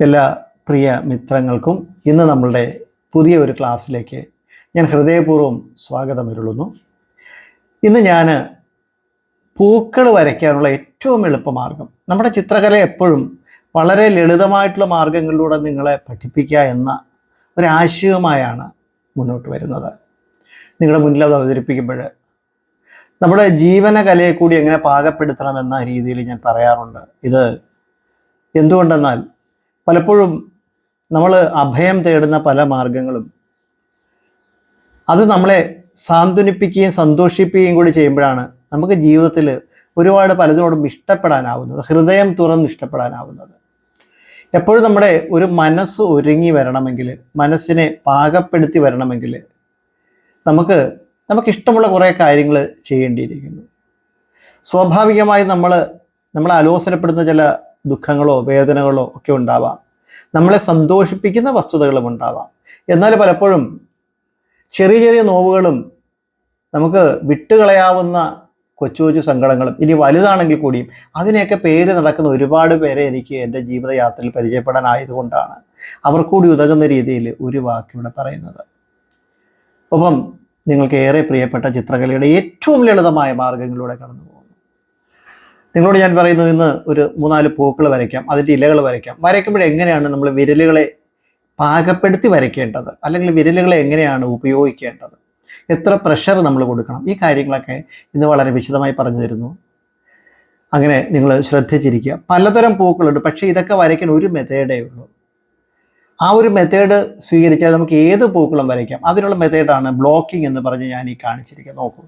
എല്ലാ പ്രിയ മിത്രങ്ങൾക്കും ഇന്ന് നമ്മളുടെ പുതിയ ഒരു ക്ലാസ്സിലേക്ക് ഞാൻ ഹൃദയപൂർവം സ്വാഗതം അരുളുന്നു ഇന്ന് ഞാൻ പൂക്കൾ വരയ്ക്കാനുള്ള ഏറ്റവും എളുപ്പമാർഗം നമ്മുടെ ചിത്രകല എപ്പോഴും വളരെ ലളിതമായിട്ടുള്ള മാർഗങ്ങളിലൂടെ നിങ്ങളെ പഠിപ്പിക്കുക എന്ന ഒരാശയവുമായാണ് മുന്നോട്ട് വരുന്നത്. നിങ്ങളുടെ മുന്നിൽ അത് അവതരിപ്പിക്കുമ്പോൾ നമ്മുടെ ജീവന കലയെ കൂടി എങ്ങനെ പാകപ്പെടുത്തണം എന്ന രീതിയിൽ ഞാൻ പറയാറുണ്ട്. ഇത് എന്തുകൊണ്ടെന്നാൽ പലപ്പോഴും നമ്മൾ അഭയം തേടുന്ന പല മാർഗങ്ങളും. അത് നമ്മളെ സാന്ത്വനിപ്പിക്കുകയും സന്തോഷിപ്പിക്കുകയും കൂടി ചെയ്യുമ്പോഴാണ് നമുക്ക് ജീവിതത്തിൽ ഒരുപാട് പലതിനോടും ഇഷ്ടപ്പെടാനാവുന്നത് ഹൃദയം തുറന്ന് ഇഷ്ടപ്പെടാനാവുന്നത്. എപ്പോഴും നമ്മുടെ ഒരു മനസ്സ് ഒരുങ്ങി വരണമെങ്കിൽ മനസ്സിനെ പാകപ്പെടുത്തി വരണമെങ്കിൽ നമുക്ക് നമുക്കിഷ്ടമുള്ള കുറേ കാര്യങ്ങൾ ചെയ്യേണ്ടിയിരിക്കുന്നു. സ്വാഭാവികമായി നമ്മൾ നമ്മളെ അലോസരപ്പെടുന്ന ചില ദുഃഖങ്ങളോ വേദനകളോ ഒക്കെ ഉണ്ടാവാം. നമ്മളെ സന്തോഷിപ്പിക്കുന്ന വസ്തുതകളും ഉണ്ടാവാം. എന്നാൽ പലപ്പോഴും ചെറിയ ചെറിയ നോവുകളും നമുക്ക് വിട്ടുകളയാവുന്ന കൊച്ചു കൊച്ചു സങ്കടങ്ങളും ഇനി വലുതാണെങ്കിൽ കൂടിയും അതിനെയൊക്കെ പേര് നടക്കുന്ന ഒരുപാട് പേരെ എനിക്ക് എന്റെ ജീവിതയാത്രയിൽ പരിചയപ്പെടാനായതുകൊണ്ടാണ് അവർ കൂടി ഉതകുന്ന രീതിയിൽ ഒരു വാക്കിവിടെ പറയുന്നത്. ഒപ്പം നിങ്ങൾക്ക് ഏറെ പ്രിയപ്പെട്ട ചിത്രകലയുടെ ഏറ്റവും ലളിതമായ മാർഗങ്ങളിലൂടെ കടന്നു നിങ്ങളോട് ഞാൻ പറയുന്നത് ഇന്ന് ഒരു മൂന്നാൽ പൂക്കൾ വരയ്ക്കാം അതിന്റെ ഇലകൾ വരയ്ക്കാം. വരയ്ക്കുമ്പോൾ എങ്ങനെയാണ് നമ്മൾ വിരലുകളെ പാകപ്പെടുത്തി വരയ്ക്കേണ്ടത്? അല്ലെങ്കിൽ വിരലുകളെ എങ്ങനെയാണ് ഉപയോഗിക്കേണ്ടത്? എത്ര പ്രഷർ നമ്മൾ കൊടുക്കണം? ഈ കാര്യങ്ങളൊക്കെ ഇന്ന് വളരെ വിശദമായി പറഞ്ഞു തരുന്നു. അങ്ങനെ നിങ്ങൾ ശ്രദ്ധിച്ചിരിക്കുക. പലതരം പൂക്കളുണ്ട് പക്ഷേ ഇതൊക്കെ വരയ്ക്കാൻ ഒരു മെത്തേഡേ ഉള്ളൂ. ആ ഒരു മെത്തേഡ് സ്വീകരിച്ചാൽ നമുക്ക് ഏത് പൂക്കളും വരയ്ക്കാം? അതിനുള്ള മെത്തേഡാണ് ബ്ലോക്കിംഗ് എന്ന് പറഞ്ഞ് ഞാൻ ഈ കാണിച്ചിരിക്കുന്നത്. നോക്കൂ.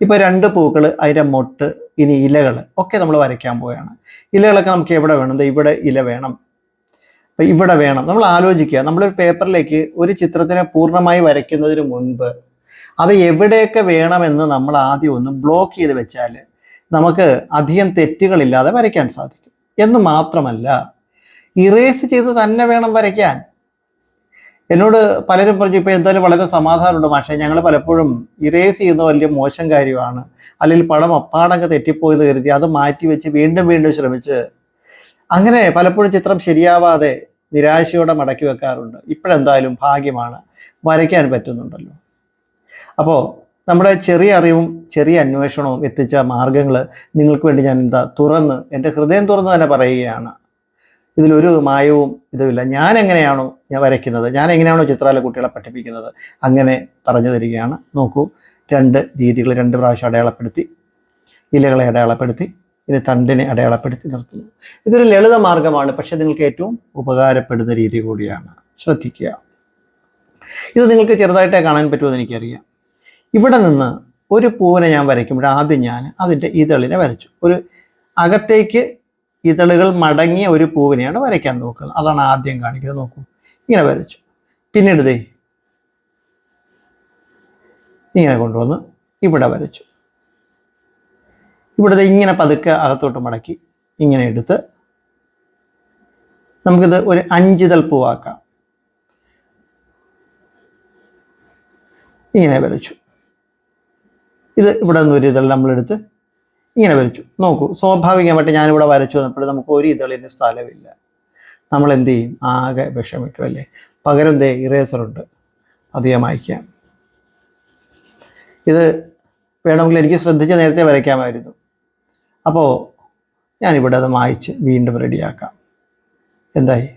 ഇപ്പോൾ രണ്ട് പൂക്കൾ അതിന്റെ മൊട്ട് ഇനി ഇലകൾ ഒക്കെ നമ്മൾ വരയ്ക്കാൻ പോവുകയാണ്. ഇലകളൊക്കെ നമുക്ക് എവിടെ വേണം? ഇവിടെ ഇല വേണം. അപ്പം ഇവിടെ വേണം. നമ്മൾ ആലോചിക്കുക. നമ്മളൊരു പേപ്പറിലേക്ക് ഒരു ചിത്രത്തിനെ പൂർണമായി വരയ്ക്കുന്നതിന് മുൻപ് അത് എവിടെയൊക്കെ വേണമെന്ന് നമ്മൾ ആദ്യം ഒന്ന് ബ്ലോക്ക് ചെയ്ത് വെച്ചാൽ നമുക്ക് അധികം തെറ്റുകളില്ലാതെ വരയ്ക്കാൻ സാധിക്കും. എന്ന് മാത്രമല്ല ഇറേസ് ചെയ്ത് തന്നെ വേണം വരയ്ക്കാൻ. എന്നോട് പലരും പറഞ്ഞു ഇപ്പോൾ എന്തായാലും വളരെ സമാധാനമുണ്ട് പക്ഷേ ഞങ്ങൾ പലപ്പോഴും ഇറേസ് ചെയ്യുന്ന വലിയ മോശം കാര്യമാണ്. അല്ലെങ്കിൽ പടം അപ്പാടങ്ങ് തെറ്റിപ്പോയെന്ന് കരുതി അത് മാറ്റി വെച്ച് വീണ്ടും വീണ്ടും ശ്രമിച്ച് അങ്ങനെ പലപ്പോഴും ചിത്രം ശരിയാവാതെ നിരാശയോടെ മടക്കി വെക്കാറുണ്ട്. ഇപ്പോഴെന്തായാലും ഭാഗ്യമാണ്. വരയ്ക്കാൻ പറ്റുന്നുണ്ടല്ലോ. അപ്പോൾ നമ്മുടെ ചെറിയ അറിവും ചെറിയ അന്വേഷണവും എത്തിച്ച മാർഗങ്ങൾ നിങ്ങൾക്ക് വേണ്ടി ഞാൻ എന്താ തുറന്ന് എന്റെ ഹൃദയം തുറന്ന് തന്നെ പറയുകയാണ്. ഇതിലൊരു മായവും ഇതുമില്ല. ഞാൻ എങ്ങനെയാണോ ഞാൻ വരയ്ക്കുന്നത്? ഞാൻ എങ്ങനെയാണോ ചിത്രാല കുട്ടികളെ പഠിപ്പിക്കുന്നത്? അങ്ങനെ പറഞ്ഞു തരികയാണ്. നോക്കൂ. രണ്ട് രീതികൾ രണ്ട് പ്രാവശ്യം അടയാളപ്പെടുത്തി. ഇലകളെ അടയാളപ്പെടുത്തി. ഇനി തണ്ടിനെ അടയാളപ്പെടുത്തി നിർത്തുന്നു. ഇതൊരു ലളിത മാർഗമാണ്. പക്ഷെ നിങ്ങൾക്ക് ഏറ്റവും ഉപകാരപ്പെടുന്ന രീതി കൂടിയാണ്. ശ്രദ്ധിക്കുക. ഇത് നിങ്ങൾക്ക് ചെറുതായിട്ടേ കാണാൻ പറ്റുമെന്ന് എനിക്കറിയാം. ഇവിടെ നിന്ന് ഒരു പൂവിനെ ഞാൻ വരയ്ക്കുമ്പോൾ ആദ്യം ഞാൻ അതിന്റെ ഇതളിനെ വരച്ചു. ഒരു അകത്തേക്ക് ഇതളുകൾ മടങ്ങിയ ഒരു പൂവിനെയാണ് വരയ്ക്കാൻ നോക്കുന്നത് അതാണ് ആദ്യം കാണിക്കുന്നത്. നോക്കൂ. ഇങ്ങനെ വരച്ചു. പിന്നീട് ദേ ഇങ്ങനെ കൊണ്ടുവന്ന് ഇവിടെ വരച്ചു. ഇവിടുത്തെ ഇങ്ങനെ പതുക്കെ അകത്തോട്ട് മടക്കി ഇങ്ങനെ എടുത്ത് നമുക്കിത് ഒരു അഞ്ചിതൽ പൂവാക്കാം. ഇങ്ങനെ വരച്ചു. ഇത് ഇവിടെ നിന്ന് ഒരു ഇതൾ നമ്മളെടുത്ത് ഇങ്ങനെ വരച്ചു. നോക്കൂ സ്വാഭാവികമായിട്ട് ഞാനിവിടെ വരച്ചു വന്നപ്പോൾ നമുക്ക് ഒരു ഇതളിന് സ്ഥലമില്ല. നമ്മൾ എന്ത് ചെയ്യും ആകെ വിഷമിക്കും അല്ലേ? പകരം ദേ ഇറേസറുണ്ട് അധികം മായ്ക്കാം. ഇത് വേണമെങ്കിൽ എനിക്ക് ശ്രദ്ധിച്ച് നേരത്തെ വരയ്ക്കാമായിരുന്നു. അപ്പോൾ ഞാനിവിടെ അത് മായ്ച്ച് വീണ്ടും റെഡിയാക്കാം. എന്തായി?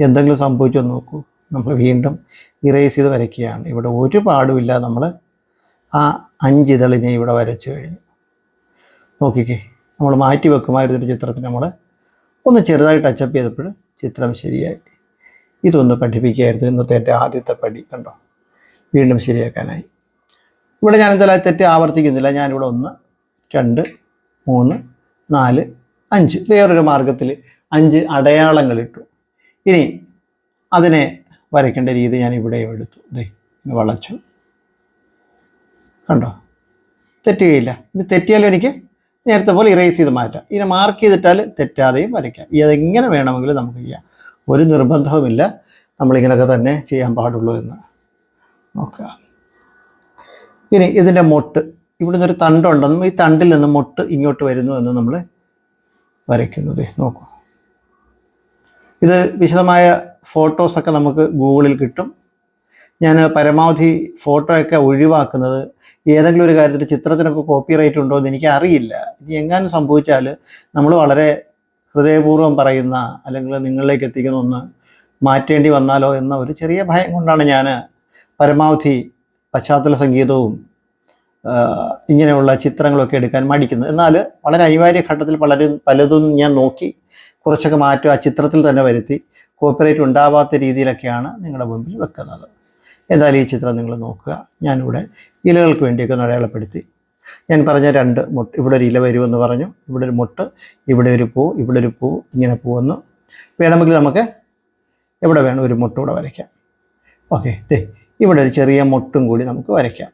എന്തെങ്കിലും സംഭവിച്ചോ നോക്കൂ. നമ്മൾ വീണ്ടും ഇറേസ് ചെയ്ത് വരയ്ക്കുകയാണ്. ഇവിടെ ഒരു പാടുമില്ല. നമ്മൾ ആ അഞ്ചിതളിനെ ഇവിടെ വരച്ചു കഴിഞ്ഞു. നോക്കിക്കേ. നമ്മൾ മാറ്റി വെക്കുമായിരുന്നു ഒരു ചിത്രത്തിന് നമ്മൾ ഒന്ന് ചെറുതായി ടച്ചപ്പ് ചെയ്തപ്പോൾ ചിത്രം ശരിയായി. ഇതൊന്ന് പഠിപ്പിക്കുകയായിരുന്നു ഇന്നത്തെ എന്റെ ആദ്യത്തെ പടി കണ്ടോ? വീണ്ടും ശരിയാക്കാനായി. ഇവിടെ ഞാൻ എന്തായാലും തെറ്റ് ആവർത്തിക്കുന്നില്ല. ഞാനിവിടെ ഒന്ന് രണ്ട് മൂന്ന് നാല് അഞ്ച് വേറൊരു മാർഗത്തിൽ അഞ്ച് അടയാളങ്ങൾ ഇട്ടു ഇനി അതിനെ വരയ്ക്കേണ്ട രീതി ഞാൻ ഇവിടെയും എടുത്തു. ദേ വളച്ചു. കണ്ടോ? തെറ്റുകയില്ല. ഇത് തെറ്റിയാലും എനിക്ക്? നേരത്തെ പോലെ ഇറേസ് ചെയ്ത് മാറ്റാം. ഇതിനെ മാർക്ക് ചെയ്തിട്ടാൽ തെറ്റാതെയും വരയ്ക്കാം. അതെങ്ങനെ വേണമെങ്കിലും നമുക്ക് ചെയ്യാം. ഒരു നിർബന്ധവുമില്ല നമ്മളിങ്ങനെയൊക്കെ തന്നെ ചെയ്യാൻ പാടുള്ളൂ എന്ന്. നോക്കുക ഇനി ഇതിന്റെ മൊട്ട്. ഇവിടുന്ന് ഒരു തണ്ടുണ്ടെന്നും ഈ തണ്ടിൽ നിന്ന് മൊട്ട് ഇങ്ങോട്ട് വരുന്നു എന്ന് നമ്മൾ വരയ്ക്കുന്നത് നോക്കൂ. ഇത് വിശദമായ ഫോട്ടോസൊക്കെ നമുക്ക് ഗൂഗിളിൽ കിട്ടും. ഞാൻ പരമാവധി ഫോട്ടോ ഒക്കെ ഒഴിവാക്കുന്നത് ഏതെങ്കിലും ഒരു കാര്യത്തിൽ ചിത്രത്തിനൊക്കെ കോപ്പി റൈറ്റ് ഉണ്ടോ എന്ന് എനിക്ക് അറിയില്ല. ഇനി എങ്ങാനും സംഭവിച്ചാൽ നമ്മൾ വളരെ ഹൃദയപൂർവം പറയുന്ന അല്ലെങ്കിൽ നിങ്ങളിലേക്ക് എത്തിക്കുന്ന ഒന്ന് മാറ്റേണ്ടി വന്നാലോ എന്ന ഒരു ചെറിയ ഭയം കൊണ്ടാണ് ഞാൻ പരമാവധി പശ്ചാത്തല സംഗീതവും ഇങ്ങനെയുള്ള ചിത്രങ്ങളൊക്കെ എടുക്കാൻ മടിക്കുന്നത്. എന്നാൽ വളരെ അനിവാര്യ ഘട്ടത്തിൽ പലരും പലതും ഞാൻ നോക്കി കുറച്ചൊക്കെ മാറ്റം ആ ചിത്രത്തിൽ തന്നെ വരുത്തി. കോപ്പറേറ്റ് ഉണ്ടാവാത്ത രീതിയിലൊക്കെയാണ് നിങ്ങളുടെ മുമ്പിൽ വെക്കുന്നത്. എന്തായാലും ഈ ചിത്രം നിങ്ങൾ നോക്കുക. ഞാനിവിടെ ഇലകൾക്ക് വേണ്ടിയൊക്കെ ഒന്ന് അടയാളപ്പെടുത്തി. ഞാൻ പറഞ്ഞ രണ്ട് മുട്ട് ഇവിടെ ഒരു ഇല വരുമെന്ന് പറഞ്ഞു. ഇവിടെ ഒരു മുട്ട് ഇവിടെ ഒരു പൂ ഇവിടെ ഒരു പൂ ഇങ്ങനെ പൂവെന്ന്. വേണമെങ്കിൽ നമുക്ക് എവിടെ വേണം ഒരു മുട്ട് കൂടെ വരയ്ക്കാം. ഓക്കെ ദേ ഇവിടെ ഒരു ചെറിയ മുട്ടും കൂടി നമുക്ക് വരയ്ക്കാം.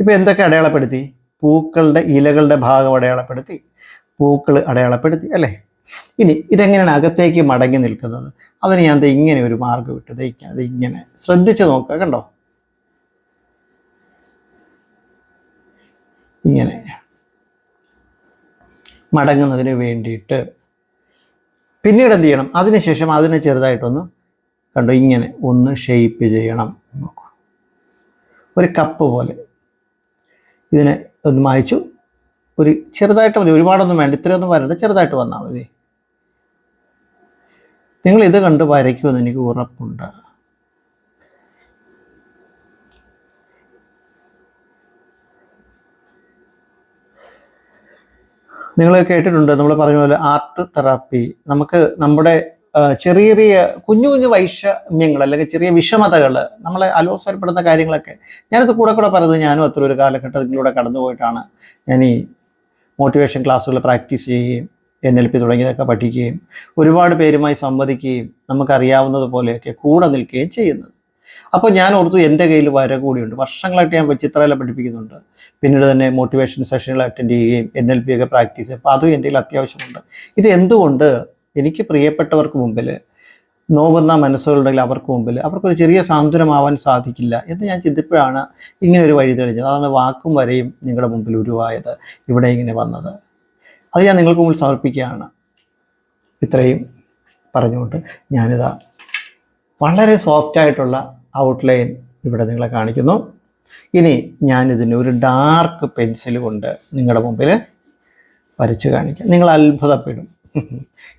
ഇപ്പോൾ എന്തൊക്കെ അടയാളപ്പെടുത്തി? പൂക്കളുടെ ഇലകളുടെ ഭാഗം അടയാളപ്പെടുത്തി. പൂക്കൾ അടയാളപ്പെടുത്തി അല്ലേ? ഇനി ഇതെങ്ങനെയാണ് അകത്തേക്ക് മടങ്ങി നിൽക്കുന്നത്? അതിന് ഞാൻ ഇങ്ങനെ ഒരു മാർഗം വിട്ടു ദേ അത് ഇങ്ങനെ. ശ്രദ്ധിച്ചു നോക്കുക കണ്ടോ? ഇങ്ങനെ. മടങ്ങുന്നതിന് വേണ്ടിയിട്ട് പിന്നീട് എന്ത് ചെയ്യണം? അതിനുശേഷം അതിനെ ചെറുതായിട്ടൊന്ന് കണ്ടോ ഇങ്ങനെ ഒന്ന് ഷെയ്പ്പ് ചെയ്യണം. നോക്കൂ. ഒരു കപ്പ് പോലെ. ഇതിനെ ഒന്ന് മായ്ച്ചു. ഒരു ചെറുതായിട്ട് മതി. ഒരുപാടൊന്നും വേണ്ട. ഇത്രയൊന്നും വരണ്ട. ചെറുതായിട്ട് വന്നാൽ മതി. നിങ്ങൾ ഇത് കണ്ട് വരയ്ക്കുമെന്ന് എനിക്ക് ഉറപ്പുണ്ട്. നിങ്ങൾ കേട്ടിട്ടുണ്ട് നമ്മൾ പറഞ്ഞ പോലെ ആർട്ട് തെറാപ്പി. നമുക്ക് നമ്മുടെ ചെറിയ ചെറിയ കുഞ്ഞു കുഞ്ഞു വൈഷമ്യങ്ങൾ അല്ലെങ്കിൽ ചെറിയ വിഷമതകൾ നമ്മളെ അലോസരപ്പെടുന്ന കാര്യങ്ങളൊക്കെ ഞാനത് കൂടെ കൂടെ പറയുന്നത് ഞാനും അത്ര ഒരു കാലഘട്ടത്തിലൂടെ കടന്നുപോയിട്ടാണ്. ഞാൻ ഈ മോട്ടിവേഷൻ ക്ലാസ്സുകൾ പ്രാക്ടീസ് ചെയ്യുകയും എൻ എൽ പി തുടങ്ങിയതൊക്കെ പഠിക്കുകയും ഒരുപാട് പേരുമായി സംവദിക്കുകയും നമുക്കറിയാവുന്നത് പോലെയൊക്കെ കൂടെ നിൽക്കുകയും ചെയ്യുന്നത്. അപ്പോൾ ഞാൻ ഓർത്തു എന്റെ കയ്യിൽ വര കൂടിയുണ്ട്. വർഷങ്ങളായിട്ട് ഞാൻ ചിത്രകല പഠിപ്പിക്കുന്നുണ്ട്. പിന്നീട് തന്നെ മോട്ടിവേഷൻ സെഷനുകൾ അറ്റൻഡ് ചെയ്യുകയും എൻ എൽ പി ഒക്കെ പ്രാക്ടീസ് അപ്പോൾ അതും എന്റെ കയ്യിൽ അത്യാവശ്യമുണ്ട്. ഇത് എന്തുകൊണ്ട് എനിക്ക് പ്രിയപ്പെട്ടവർക്ക് മുമ്പിൽ നോവുന്ന മനസ്സുകളുണ്ടെങ്കിൽ അവർക്ക് മുമ്പിൽ അവർക്കൊരു ചെറിയ സാന്ത്വനമാവാൻ സാധിക്കില്ല എന്ന് ഞാൻ ചിന്തിപ്പോഴാണ് ഇങ്ങനെ ഒരു വഴി തെളിഞ്ഞത്. അതാണ് വാക്കും വരെയും നിങ്ങളുടെ മുമ്പിൽ ഉരുവായത്. ഇവിടെ ഇങ്ങനെ വന്നത്. അത് ഞാൻ നിങ്ങൾക്ക് മുമ്പിൽ സമർപ്പിക്കുകയാണ്. ഇത്രയും പറഞ്ഞുകൊണ്ട് ഞാനിതാ വളരെ സോഫ്റ്റ് ആയിട്ടുള്ള ഔട്ട്ലൈൻ ഇവിടെ നിങ്ങളെ കാണിക്കുന്നു. ഇനി ഞാനിതിന് ഒരു ഡാർക്ക് പെൻസിൽ കൊണ്ട് നിങ്ങളുടെ മുമ്പിൽ വരച്ച് കാണിക്കാം. നിങ്ങൾ അത്ഭുതപ്പെടും.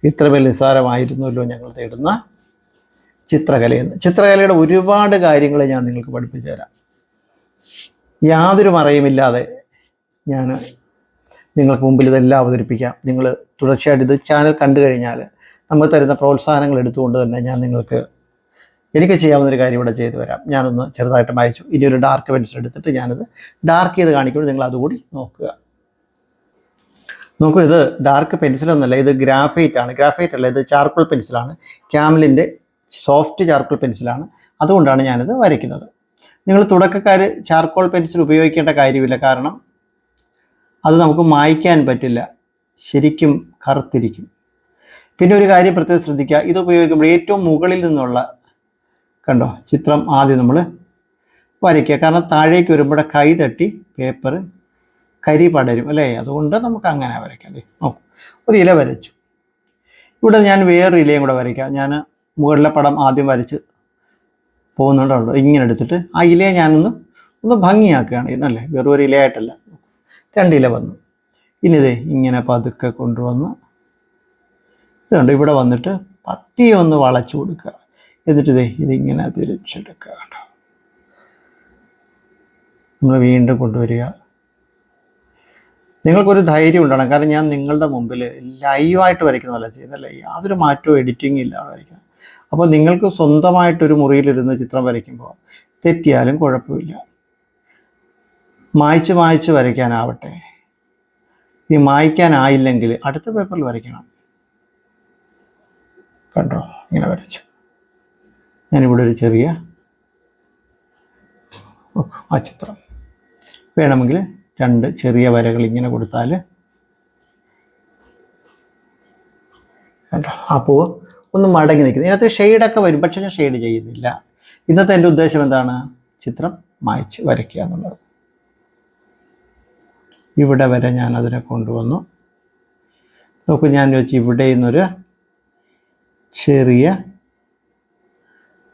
ഇത്ര വലിയ നിസ്സാരമായിരുന്നല്ലോ ഞങ്ങൾ തേടുന്ന ചിത്രകലയെന്ന്. ചിത്രകലയുടെ ഒരുപാട് കാര്യങ്ങൾ ഞാൻ നിങ്ങൾക്ക് പഠിപ്പിച്ചു തരാം. യാതൊരു മറയുമില്ലാതെ ഞാൻ നിങ്ങൾക്ക് മുമ്പിൽ ഇതെല്ലാം അവതരിപ്പിക്കാം. നിങ്ങൾ തുടർച്ചയായിട്ട് ഇത് ചാനൽ കണ്ടു കഴിഞ്ഞാൽ നമ്മൾ തരുന്ന പ്രോത്സാഹനങ്ങൾ എടുത്തുകൊണ്ട് തന്നെ ഞാൻ നിങ്ങൾക്ക് എനിക്ക് ചെയ്യാവുന്നൊരു കാര്യം ഇവിടെ ചെയ്തു വരാം ഞാനൊന്ന് ചെറുതായിട്ട് മായച്ചു. ഇനി ഒരു ഡാർക്ക് പെൻസിൽ എടുത്തിട്ട് ഞാനത് ഡാർക്ക് ചെയ്ത് കാണിക്കുമ്പോൾ നിങ്ങൾ അതുകൂടി നോക്കുക. നോക്കൂ ഇത് ഡാർക്ക് പെൻസിൽ ഒന്നല്ല ഇത് ഗ്രാഫൈറ്റ് ആണ്. ഗ്രാഫൈറ്റ് അല്ല ഇത് ചാർക്കോൾ പെൻസിലാണ് ക്യാമലിന്റെ സോഫ്റ്റ് ചാർക്കോൾ പെൻസിലാണ് അതുകൊണ്ടാണ് ഞാനിത് വരയ്ക്കുന്നത്. നിങ്ങൾ തുടക്കക്കാർ ചാർക്കോൾ പെൻസിൽ ഉപയോഗിക്കേണ്ട കാര്യമില്ല. കാരണം അത് നമുക്ക് മായ്ക്കാൻ പറ്റില്ല. ശരിക്കും കറുത്തിരിക്കും. പിന്നെ ഒരു കാര്യം പ്രത്യേകം ശ്രദ്ധിക്കുക. ഇത് ഉപയോഗിക്കുമ്പോൾ ഏറ്റവും മുകളിൽ നിന്നുള്ള കണ്ടോ ചിത്രം ആദ്യം നമ്മൾ വരയ്ക്കുക. കാരണം താഴേക്ക് വരുമ്പോൾ കൈ തട്ടി പേപ്പർ കരി പടരും അല്ലേ? അതുകൊണ്ട് നമുക്ക് അങ്ങനെ വരയ്ക്കാം. അല്ലേ നോക്കും. ഒരു ഇല വരച്ചു. ഇവിടെ ഞാൻ വേറൊരു ഇലയും കൂടെ വരയ്ക്കാം. ഞാൻ മുകളിലെ പടം ആദ്യം വരച്ച് പോകുന്നുണ്ടല്ലോ. ഇങ്ങനെ എടുത്തിട്ട് ആ ഇലയെ ഞാനൊന്ന് ഒന്ന് ഭംഗിയാക്കുകയാണ് ഇന്നല്ലേ? വെറും ഒരു ഇലയായിട്ടല്ല. രണ്ട് ഇല വന്നു. ഇനി ഇതേ ഇങ്ങനെ പതുക്കെ കൊണ്ടുവന്ന് ഇതുണ്ട് ഇവിടെ വന്നിട്ട് പത്തിയെ ഒന്ന് വളച്ചു കൊടുക്കുക. എന്നിട്ട് ഇതേ ഇതിങ്ങനെ തിരിച്ചെടുക്കുക കേട്ടോ. നമ്മൾ വീണ്ടും കൊണ്ടുവരിക. നിങ്ങൾക്കൊരു ധൈര്യം ഉണ്ടാകണം. കാരണം ഞാൻ നിങ്ങളുടെ മുമ്പിൽ ലൈവായിട്ട് വരയ്ക്കുന്നതല്ല ചെയ്യുന്നല്ലേ യാതൊരു മാറ്റവും എഡിറ്റിംഗ് ഇല്ലാതെ വരയ്ക്കുന്നത് അപ്പോൾ നിങ്ങൾക്ക് സ്വന്തമായിട്ടൊരു മുറിയിലിരുന്ന് ചിത്രം വരയ്ക്കുമ്പോൾ തെറ്റിയാലും കുഴപ്പമില്ല. മായ്ച്ച് മായ്ച്ച് വരയ്ക്കാനാവട്ടെ. ഈ മായ്ക്കാനായില്ലെങ്കിൽ അടുത്ത പേപ്പറിൽ വരയ്ക്കണം. കണ്ടോ? ഇങ്ങനെ വരച്ചു. ഞാനിവിടെ ഒരു ചെറിയ ആ ചിത്രം. വേണമെങ്കിൽ രണ്ട് ചെറിയ വരകൾ ഇങ്ങനെ കൊടുത്താൽ കണ്ടോ? പൂവ് ഒന്ന് മടങ്ങി നിൽക്കുന്നത് ഇതിനകത്ത് ഷെയ്ഡൊക്കെ വരും പക്ഷെ ഞാൻ ഷെയ്ഡ് ചെയ്യുന്നില്ല. ഇന്നത്തെ എന്റെ ഉദ്ദേശം എന്താണ്? ചിത്രം മായ്ച്ച് വരയ്ക്കുക എന്നുള്ളത്. ഇവിടെ വരെ ഞാൻ അതിനെ കൊണ്ടുവന്നു. നോക്കൂ ഞാൻ വെച്ച് ഇവിടെ നിന്നൊരു ചെറിയ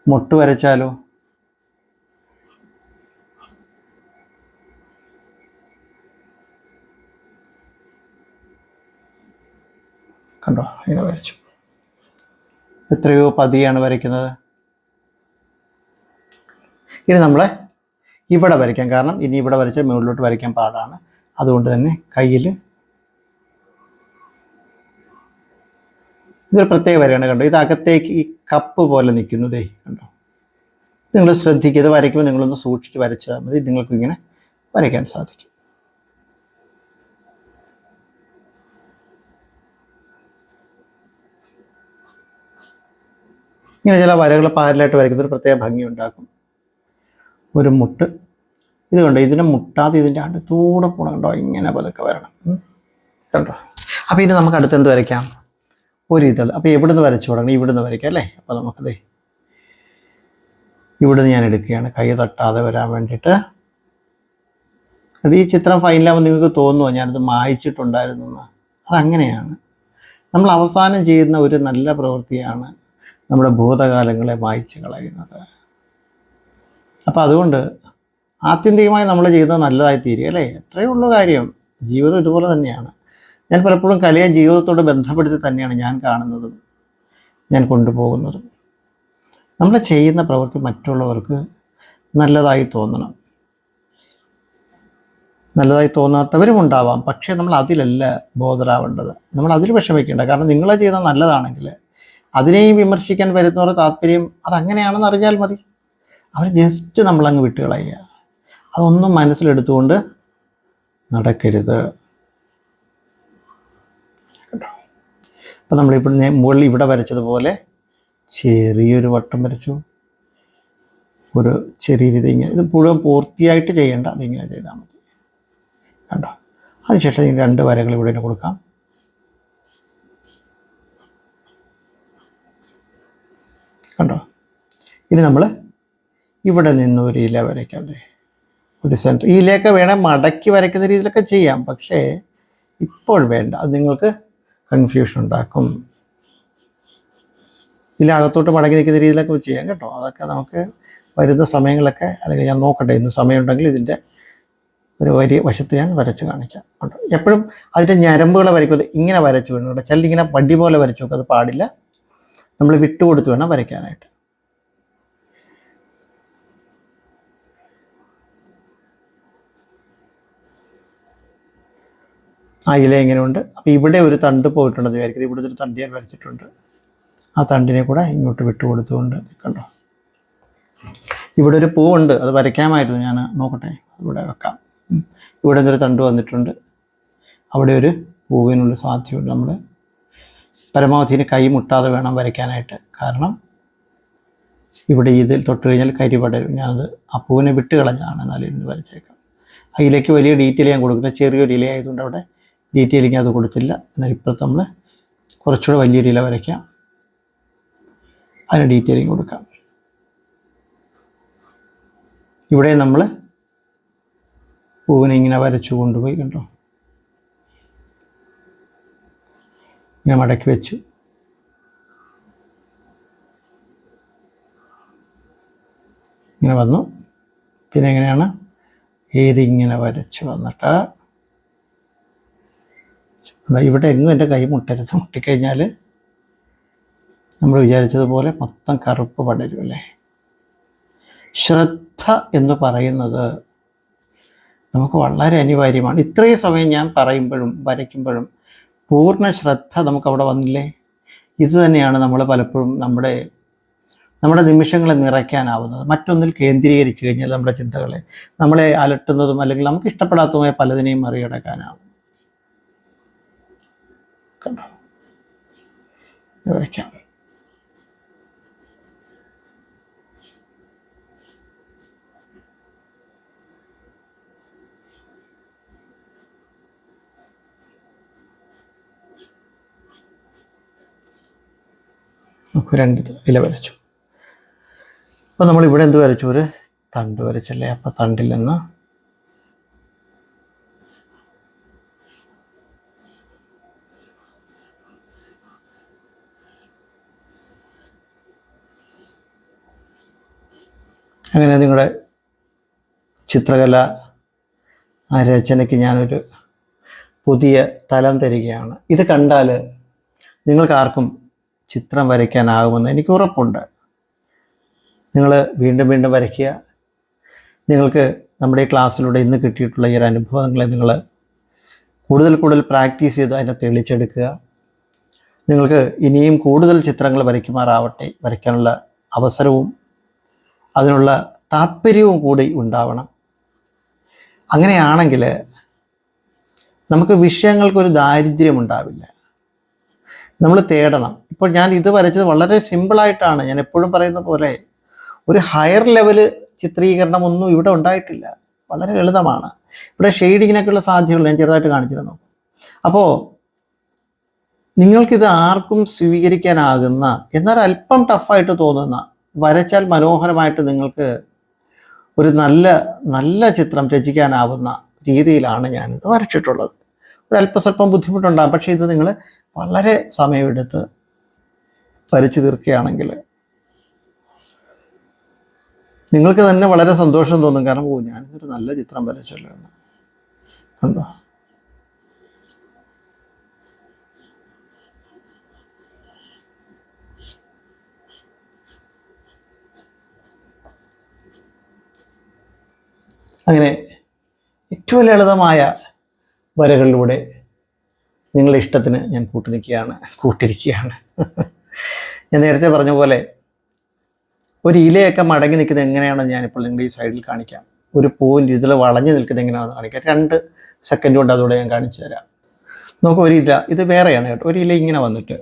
മുട്ട് വരച്ചാലോ? കണ്ടോ ഇങ്ങനെ വരച്ചു. എത്രയോ പതിയാണ് വരയ്ക്കുന്നത്. ഇനി നമ്മൾ ഇവിടെ വരയ്ക്കാം. കാരണം ഇനി ഇവിടെ വരച്ച മുകളിലോട്ട് വരയ്ക്കാൻ പാടാണ്. അതുകൊണ്ട് തന്നെ കയ്യിൽ ഇതൊരു പ്രത്യേക വരയാണ് കണ്ടോ? ഇത് ഈ കപ്പ് പോലെ നിൽക്കുന്നതേ കണ്ടോ? നിങ്ങൾ ശ്രദ്ധിക്കുക ഇത് വരയ്ക്കുമ്പോൾ നിങ്ങളൊന്ന് സൂക്ഷിച്ച് വരച്ചാൽ മതി. നിങ്ങൾക്ക് ഇങ്ങനെ വരയ്ക്കാൻ സാധിക്കും. ഇങ്ങനെ ചില വരകൾ പാരലായിട്ട് വരയ്ക്കുന്ന ഒരു പ്രത്യേക ഭംഗി ഉണ്ടാക്കും ഒരു മുട്ട് ഇത് കണ്ടോ? ഇതിനെ മുട്ടാതെ ഇതിന്റെ അടുത്തൂടെ പോണ കണ്ടോ? ഇങ്ങനെ പതുക്കെ വരണം. കണ്ടോ? അപ്പോൾ ഇനി നമുക്ക് അടുത്ത് എന്ത് വരയ്ക്കാം? ഒരു ഇതൾ അപ്പോൾ എവിടുന്ന് വരച്ചു തുടങ്ങണം. ഇവിടുന്ന് വരയ്ക്കാം അല്ലേ? അപ്പോൾ നമുക്കതേ ഇവിടുന്ന് ഞാൻ എടുക്കുകയാണ്. കൈ തട്ടാതെ വരാൻ വേണ്ടിയിട്ട്. ഈ ചിത്രം ഫൈനലാകുമ്പോൾ നിങ്ങൾക്ക് തോന്നുമോ ഞാനത് മായിച്ചിട്ടുണ്ടായിരുന്നു എന്ന്. അതങ്ങനെയാണ്. നമ്മൾ അവസാനം ചെയ്യുന്ന ഒരു നല്ല പ്രവൃത്തിയാണ് നമ്മുടെ ഭൂതകാലങ്ങളെ മായിച്ച് കളയുന്നത്. അപ്പം അതുകൊണ്ട് ആത്യന്തികമായി നമ്മൾ ചെയ്യുന്നത് നല്ലതായി തീരുക അല്ലേ? എത്രയേ ഉള്ളൂ കാര്യം. ജീവിതം ഇതുപോലെ തന്നെയാണ്. ഞാൻ പലപ്പോഴും കലയെ ജീവിതത്തോട് ബന്ധപ്പെടുത്തി തന്നെയാണ് ഞാൻ കാണുന്നതും ഞാൻ കൊണ്ടുപോകുന്നതും. നമ്മൾ ചെയ്യുന്ന പ്രവൃത്തി മറ്റുള്ളവർക്ക് നല്ലതായി തോന്നണം. നല്ലതായി തോന്നാത്തവരും ഉണ്ടാവാം. പക്ഷേ നമ്മൾ അതിലല്ല ബോധരാവേണ്ടത്. നമ്മൾ അതിൽ വിഷമിക്കേണ്ട. കാരണം നിങ്ങൾ ചെയ്ത നല്ലതാണെങ്കിൽ അതിനെയും വിമർശിക്കാൻ വരുന്നവരുടെ താല്പര്യം അതങ്ങനെയാണെന്ന് അറിഞ്ഞാൽ മതി. അവർ ജസ്റ്റ് നമ്മളങ്ങ് വിട്ടുകളയുക. അതൊന്നും മനസ്സിലെടുത്തുകൊണ്ട് നടക്കരുത്. അപ്പം നമ്മളിപ്പോൾ നേ- മുകളിൽ ഇവിടെ വരച്ചതുപോലെ ചെറിയൊരു വട്ടം വരച്ചു. ഒരു ചെറിയ രീതി ഇങ്ങനെ ഇത് മുഴുവൻ പൂർത്തിയായിട്ട് ചെയ്യേണ്ട അതിങ്ങനെ ചെയ്താൽ മതി. കണ്ടോ? അതിനുശേഷം ഈ രണ്ട് വരകൾ ഇവിടെ കൊടുക്കാം. കണ്ടോ? ഇനി നമ്മൾ ഇവിടെ നിന്ന് ഒരു ഇല വരയ്ക്കാം ദേ. ഒരു സെന്റർ ഇതിലേക്ക് വേണേൽ മടക്കി വരയ്ക്കുന്ന രീതിയിലൊക്കെ ചെയ്യാം. പക്ഷേ ഇപ്പോൾ വേണ്ട. അത് നിങ്ങൾക്ക് കൺഫ്യൂഷൻ ഉണ്ടാക്കും. ഇതിലകത്തോട്ട് മടങ്ങി നിൽക്കുന്ന രീതിയിലൊക്കെ ചെയ്യാം കേട്ടോ. അതൊക്കെ നമുക്ക് വരുന്ന സമയങ്ങളൊക്കെ അല്ലെങ്കിൽ ഞാൻ നോക്കട്ടെ ഇന്ന് സമയമുണ്ടെങ്കിൽ ഇതിന്റെ ഒരു വരി വശത്ത് ഞാൻ വരച്ച് കാണിക്കാം. കേട്ടോ എപ്പോഴും അതിന്റെ ഞരമ്പുകളെ വരയ്ക്കുന്നത് ഇങ്ങനെ വരച്ചു വേണം കേട്ടോ. ചില ഇങ്ങനെ വടി പോലെ വരച്ചു നോക്കും അത് പാടില്ല. നമ്മൾ വിട്ടുകൊടുത്ത് വേണം വരയ്ക്കാനായിട്ട്. ആ ഇല ഇങ്ങനെയുണ്ട് അപ്പോൾ ഇവിടെ ഒരു തണ്ട് പോയിട്ടുണ്ടെന്ന് വിചാരിക്കുന്നത് ഇവിടെ ഒരു തണ്ട് ഞാൻ വരച്ചിട്ടുണ്ട്. ആ തണ്ടിനെ കൂടെ ഇങ്ങോട്ട് വിട്ടു കൊടുത്തുകൊണ്ട് കണ്ടോ ഇവിടെ ഒരു പൂവുണ്ട്. അത് വരയ്ക്കാമായിരുന്നു. ഞാൻ നോക്കട്ടെ. ഇവിടെ വെക്കാം. ഇവിടെ ഒരു തണ്ട് വന്നിട്ടുണ്ട്. അവിടെ ഒരു പൂവിനുള്ള സാധ്യതയുണ്ട് നമ്മൾ പരമാവധി കൈ മുട്ടാതെ വേണം വരയ്ക്കാനായിട്ട്. കാരണം ഇവിടെ ഇതിൽ തൊട്ട് കഴിഞ്ഞാൽ കരി ഞാനത് ആ പൂവിനെ വിട്ട് കളഞ്ഞതാണ് എന്നാലും ഇന്ന് വരച്ചേക്കാം. ആ ഇലയ്ക്ക് വലിയ ഡീറ്റെയിൽ ഞാൻ കൊടുക്കുന്നത്. ചെറിയൊരു ഇല ആയതുകൊണ്ട് അവിടെ ഡീറ്റെയിലിങ് അത് കൊടുക്കില്ല എന്നാൽ ഇപ്പോഴത്തെ നമ്മൾ കുറച്ചുകൂടെ വലിയൊരു ഇല വരയ്ക്കാം. അതിന് ഡീറ്റെയിലിങ് കൊടുക്കാം. ഇവിടെ നമ്മൾ പൂവിനെ ഇങ്ങനെ വരച്ചു കൊണ്ടുപോയി കണ്ടോ? ഇങ്ങനെ മടക്കി വെച്ചു. ഇങ്ങനെ വന്നു. പിന്നെ എങ്ങനെയാണ്? ഏതിങ്ങനെ വരച്ച് വന്നിട്ട്? ഇവിടെ എങ്ങും എന്റെ കൈ മുട്ടരുത്. മുട്ടിക്കഴിഞ്ഞാൽ നമ്മൾ വിചാരിച്ചതുപോലെ മൊത്തം കറുപ്പ് പടരും അല്ലേ? ശ്രദ്ധ എന്ന് പറയുന്നത് നമുക്ക് വളരെ അനിവാര്യമാണ്. ഇത്രയും സമയം ഞാൻ പറയുമ്പോഴും വരയ്ക്കുമ്പോഴും പൂർണ ശ്രദ്ധ നമുക്ക് അവിടെ വന്നില്ലേ? ഇത് തന്നെയാണ് നമ്മൾ പലപ്പോഴും നമ്മുടെ നമ്മുടെ നിമിഷങ്ങളെ നിറയ്ക്കാനാവുന്നത്. മറ്റൊന്നിൽ കേന്ദ്രീകരിച്ചു കഴിഞ്ഞാൽ നമ്മുടെ ചിന്തകളെ നമ്മളെ അലട്ടുന്നതും അല്ലെങ്കിൽ നമുക്ക് ഇഷ്ടപ്പെടാത്തതുമായ പലതിനെയും മറികടക്കാനാവും. കണ്ടോ വയ്ക്കാം നമുക്ക് രണ്ട് ഇല വരച്ചു. അപ്പോൾ നമ്മളിവിടെ എന്ത് വരച്ചു? ഒരു തണ്ട് വരച്ചല്ലേ? അപ്പോൾ തണ്ടിൽ നിന്ന് അങ്ങനെ നിങ്ങളുടെ ചിത്രകല രചനയ്ക്ക് ഞാനൊരു പുതിയ തലം തരികയാണ്. ഇത് കണ്ടാൽ നിങ്ങൾക്കാർക്കും ചിത്രം വരയ്ക്കാനാകുമെന്ന് എനിക്ക് ഉറപ്പുണ്ട്. നിങ്ങൾ വീണ്ടും വീണ്ടും വരയ്ക്കുക. നിങ്ങൾക്ക് നമ്മുടെ ഈ ക്ലാസ്സിലൂടെ ഇന്ന് കിട്ടിയിട്ടുള്ള ഈ ഒരു അനുഭവങ്ങളെ നിങ്ങൾ കൂടുതൽ കൂടുതൽ പ്രാക്ടീസ് ചെയ്ത് അതിനെ തെളിച്ചെടുക്കുക. നിങ്ങൾക്ക് ഇനിയും കൂടുതൽ ചിത്രങ്ങൾ വരയ്ക്കുമാറാവട്ടെ. വരയ്ക്കാനുള്ള അവസരവും അതിനുള്ള താല്പര്യവും കൂടി ഉണ്ടാവണം. അങ്ങനെയാണെങ്കിൽ നമുക്ക് വിഷയങ്ങൾക്കൊരു ദാരിദ്ര്യം ഉണ്ടാവില്ല. നമ്മൾ തേടണം. ഇപ്പോൾ ഞാൻ ഇത് വരച്ചത് വളരെ സിമ്പിളായിട്ടാണ് ഞാൻ എപ്പോഴും പറയുന്ന പോലെ ഒരു ഹയർ ലെവൽ ചിത്രീകരണം ഒന്നും ഇവിടെ ഉണ്ടായിട്ടില്ല. വളരെ ലളിതമാണ്. ഇവിടെ ഷെയ്ഡിങ്ങിനൊക്കെയുള്ള സാധ്യതകൾ ഞാൻ ചെറുതായിട്ട് കാണിച്ചിരുന്നു. അപ്പോൾ നിങ്ങൾക്കിത് ആർക്കും സ്വീകരിക്കാനാകുന്ന എന്നാൽ അല്പം ടഫായിട്ട് തോന്നുന്ന വരച്ചാൽ മനോഹരമായിട്ട് നിങ്ങൾക്ക് ഒരു നല്ല നല്ല ചിത്രം രചിക്കാനാവുന്ന രീതിയിലാണ് ഞാനിത് വരച്ചിട്ടുള്ളത്. ഒരു അല്പസ്വല്പം ബുദ്ധിമുട്ടുണ്ടാകും പക്ഷേ ഇത് നിങ്ങൾ വളരെ സമയമെടുത്ത് വരച്ചു തീർക്കുകയാണെങ്കിൽ നിങ്ങൾക്ക് തന്നെ വളരെ സന്തോഷം തോന്നും. കാരണം ഓ ഞാനിതൊരു നല്ല ചിത്രം വരച്ചല്ലോ എന്ന്. കണ്ടോ? അങ്ങനെ ഏറ്റവും ലളിതമായ വരകളിലൂടെ നിങ്ങളുടെ ഇഷ്ടത്തിന് ഞാൻ കൂട്ടി നിൽക്കുകയാണ് കൂട്ടിരിക്കുകയാണ്. ഞാൻ നേരത്തെ പറഞ്ഞ പോലെ ഒരു ഇലയൊക്കെ മടങ്ങി നിൽക്കുന്നത് എങ്ങനെയാണെന്ന് ഞാനിപ്പോൾ നിങ്ങളുടെ ഈ സൈഡിൽ കാണിക്കാം. ഒരു പൂവിന്റെ ഇതിൽ വളഞ്ഞു നിൽക്കുന്നത് എങ്ങനെയാണെന്ന് കാണിക്കാം. രണ്ട് സെക്കൻഡ് കൊണ്ട് അതോടെ ഞാൻ കാണിച്ചു തരാം. നമുക്ക് ഒരു ഇല ഇത് വേറെയാണ് കേട്ടോ. ഒരു ഇല ഇങ്ങനെ വന്നിട്ട്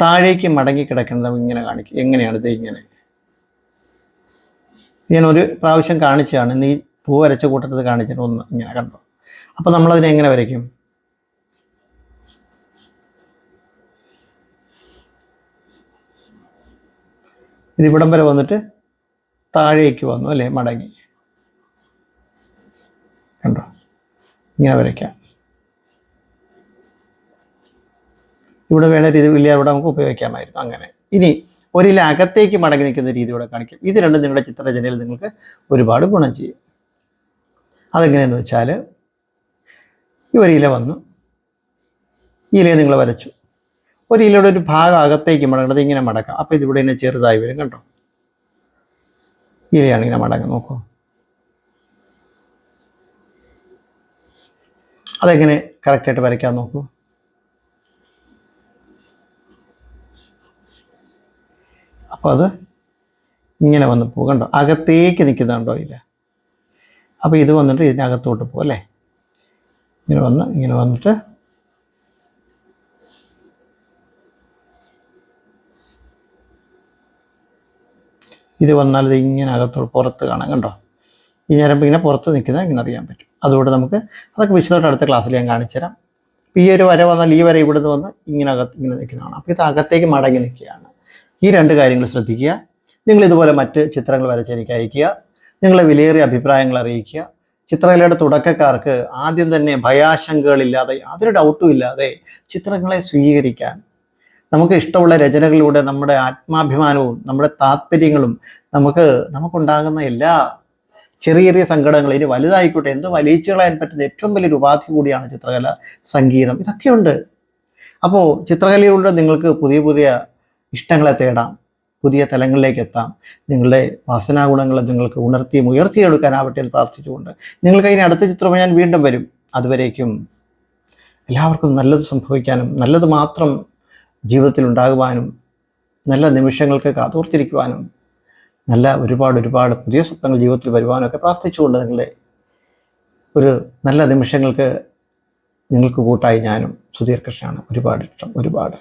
താഴേക്ക് മടങ്ങി കിടക്കുന്നത് ഇങ്ങനെ കാണിക്കും. എങ്ങനെയാണ് ഇത് ഇങ്ങനെ? ഞാൻ ഒരു പ്രാവശ്യം കാണിച്ചതാണ്. നീ പൂ വരച്ച കൂട്ടത്തിൽ കാണിച്ചിട്ട് ഒന്ന് ഇങ്ങനെ കണ്ടു? അപ്പോൾ നമ്മളതിനെ എങ്ങനെ വരയ്ക്കും? ഇത് ഇവിടം വരെ വന്നിട്ട് താഴേക്ക് വന്നു അല്ലേ? മടങ്ങി. കണ്ടോ? ഇങ്ങനെ വരയ്ക്കാം. ഇവിടെ വേണ രീതി ഇല്ല ഇവിടെ നമുക്ക് ഉപയോഗിക്കാമായിരുന്നു. അങ്ങനെ. ഇനി ഒരില അകത്തേക്ക് മടങ്ങി നിൽക്കുന്ന രീതിയോടെ കാണിക്കും. ഇത് രണ്ടും നിങ്ങളുടെ ചിത്രരചനയിൽ നിങ്ങൾക്ക് ഒരുപാട് ഗുണം ചെയ്യും. അതെങ്ങനെയെന്ന് വെച്ചാൽ ഈ ഒരു ഇല വന്നു. ഈ ഇലയെ നിങ്ങൾ വരച്ചു. ഒരു ഇലയുടെ ഒരു ഭാഗം അകത്തേക്ക് മടങ്ങുന്നത് ഇങ്ങനെ മടക്കാം. അപ്പോൾ ഇതിവിടെ ഇങ്ങനെ ചെറുതായി വരും കണ്ടോ? ഇലയാണ് ഇങ്ങനെ മടങ്ങുക നോക്കൂ. അതെങ്ങനെ കറക്റ്റായിട്ട് വരയ്ക്കാൻ നോക്കൂ. അപ്പോൾ അത് ഇങ്ങനെ വന്ന് പോകും. കണ്ടോ? അകത്തേക്ക് നിൽക്കുന്നുണ്ടോ ഇല്ല അപ്പോൾ ഇത് വന്നിട്ട് ഇതിനകത്തോട്ട് പോകും അല്ലേ? ഇങ്ങനെ വന്ന് ഇങ്ങനെ വന്നിട്ട് ഇത് വന്നാൽ ഇത് ഇങ്ങനെ അകത്തോട്ട് പുറത്ത് കാണാം കണ്ടോ? ഈ ഞരമ്പ് ഇങ്ങനെ പുറത്ത് നിൽക്കുന്നത് ഇങ്ങനെ അറിയാൻ പറ്റും. അതുകൊണ്ട് നമുക്ക് അതൊക്കെ വിശദമായിട്ട് അടുത്ത ക്ലാസ്സിൽ ഞാൻ കാണിച്ചു തരാം. ഈ ഒരു വര വന്നാൽ ഈ വര ഇവിടുന്ന് വന്ന് ഇങ്ങനെ അകത്ത് ഇങ്ങനെ നിൽക്കുന്നതാണ്. അപ്പോൾ ഇത് അകത്തേക്ക് മടങ്ങി നിൽക്കുകയാണ്. ഈ രണ്ട് കാര്യങ്ങൾ ശ്രദ്ധിക്കുക. നിങ്ങൾ ഇതുപോലെ മറ്റ് ചിത്രങ്ങൾ വരച്ച് എനിക്ക് അയക്കുക നിങ്ങളെ വിലയേറിയ അഭിപ്രായങ്ങൾ അറിയിക്കുക. ചിത്രകലയുടെ തുടക്കക്കാർക്ക് ആദ്യം തന്നെ ഭയാശങ്കകളില്ലാതെ യാതൊരു ഡൗട്ടും ഇല്ലാതെ ചിത്രങ്ങളെ സ്വീകരിക്കാൻ. നമുക്ക് ഇഷ്ടമുള്ള രചനകളിലൂടെ നമ്മുടെ ആത്മാഭിമാനവും നമ്മുടെ താല്പര്യങ്ങളും നമുക്ക് നമുക്കുണ്ടാകുന്ന എല്ലാ ചെറിയ ചെറിയ സങ്കടങ്ങൾ ഇനി വലുതായിക്കോട്ടെ. എന്തോ വലിയിച്ചു കളയാൻ പറ്റുന്ന ഏറ്റവും വലിയൊരു ഉപാധി കൂടിയാണ് ചിത്രകല സംഗീതം. ഇതൊക്കെയുണ്ട്. അപ്പോൾ ചിത്രകലയിലൂടെ നിങ്ങൾക്ക് പുതിയ പുതിയ ഇഷ്ടങ്ങളെ തേടാം പുതിയ തലങ്ങളിലേക്ക് എത്താം. നിങ്ങളുടെ വാസനാഗുണങ്ങളെ നിങ്ങൾക്ക് ഉണർത്തിയും ഉയർത്തിയെടുക്കാനാവട്ടെ എന്ന് പ്രാർത്ഥിച്ചുകൊണ്ട് നിങ്ങൾക്ക് അതിന് അടുത്ത ചിത്രം ഞാൻ വീണ്ടും വരും. അതുവരേക്കും എല്ലാവർക്കും നല്ലത് സംഭവിക്കാനും നല്ലത് മാത്രം ജീവിതത്തിൽ ഉണ്ടാകുവാനും നല്ല നിമിഷങ്ങൾക്ക് കാതോർത്തിരിക്കുവാനും നല്ല ഒരുപാട് ഒരുപാട് പുതിയ സ്വപ്നങ്ങൾ ജീവിതത്തിൽ വരുവാനൊക്കെ പ്രാർത്ഥിച്ചുകൊണ്ട് നിങ്ങളെ ഒരു നല്ല നിമിഷങ്ങൾക്ക് നിങ്ങൾക്ക് കൂട്ടായി ഞാനും സുധീർ കൃഷ്ണാണ് ഒരുപാട് ഇഷ്ടം ഒരുപാട്.